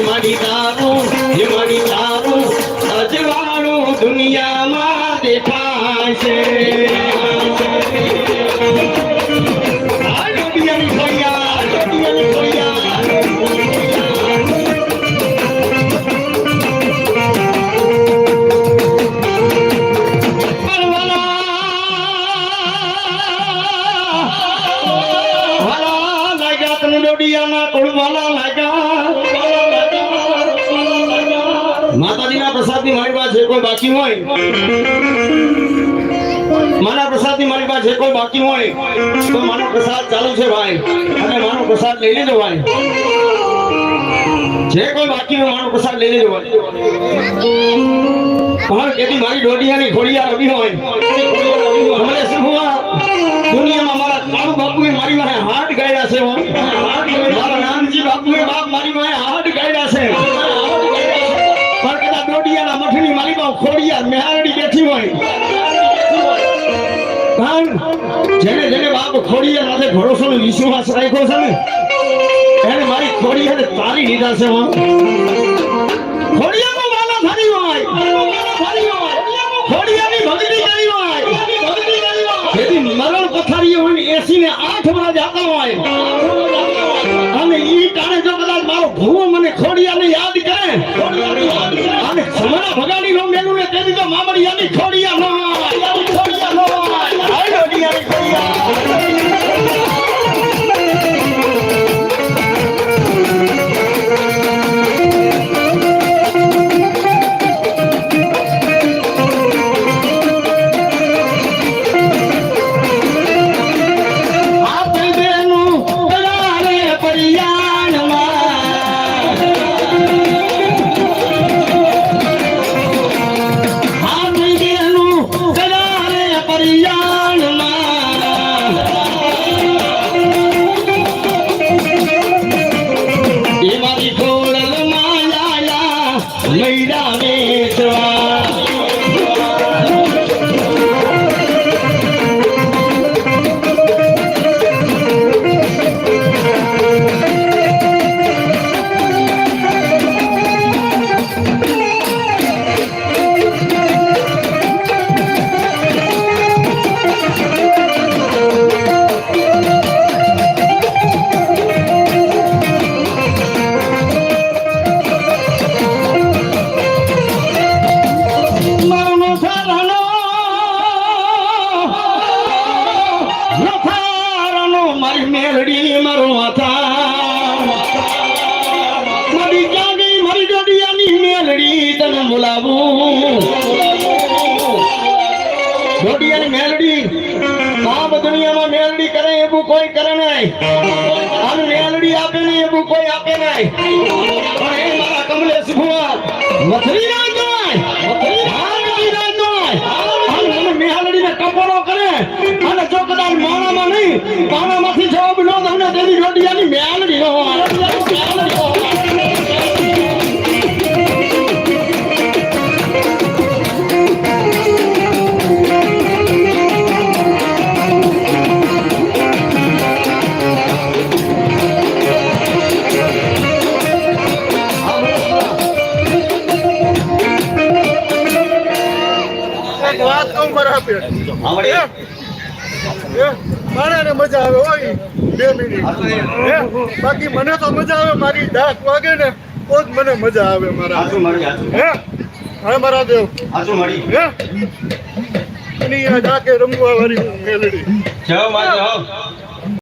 હિમડીદારો હિમડીદારો અજવાળો દુનિયામાં દેખાશે વાલા લાગ્યા તને ડોડિયાના કોળવાલા લાગ્યા. માતાજીના પ્રસાદની મારી પાસે કોઈ બાકી હોય માના પ્રસાદની મારી પાસે કોઈ બાકી હોય, તો માનો પ્રસાદ ચાલુ છે ભાઈ. અને માનો પ્રસાદ લઈ લેજો ભાઈ. જે કોઈ બાકી હોય માનો પ્રસાદ લઈ લેજો ભાઈ. પણ કેતી મારી ડોડિયાની ઘોડિયા રવી હોય. અમને શું મઠની પાસે ખોડિયા મેહારડી બેઠી હોય. જેને જેને બાપ ખોડિયા સાથે ભરોસો નો વિશ્વાસ રાખ્યો છે ને, એને મારી ખોડિયાને તારી લીધા છે આઠ વાળા જાતા હોય. અને ઈ ટાણે જો મારો ભૂવો મને ખોડિયા યાદ સમરા ભગાડી નો મેલું ને તેથી તો મામડિયાની ખોડિયા નો Jesus. મેલડી મારો માતા મારી જાગી મારી ડોડિયાની મેલડી તને બોલાવું. ડોડિયાની મેલડી આમ દુનિયામાં મેલડી કરે એવું કોઈ કરે નહીં. અને મેલડી આપે નહીં, એવું કોઈ આપે નહીં. પણ એ મારા કમલેશ ભુવા મથરી નો હોય. એક વાત પેટ માણાને મજા આવે હોય બે મિનિટ? બાકી મને તો મજા આવે મારી ડાક વાગે ને તો જ મને મજા આવે મારા. હે હા મારા દેવ. હે એની આ ડાકે રમવા વાળી મેલડી મારી જાઓ.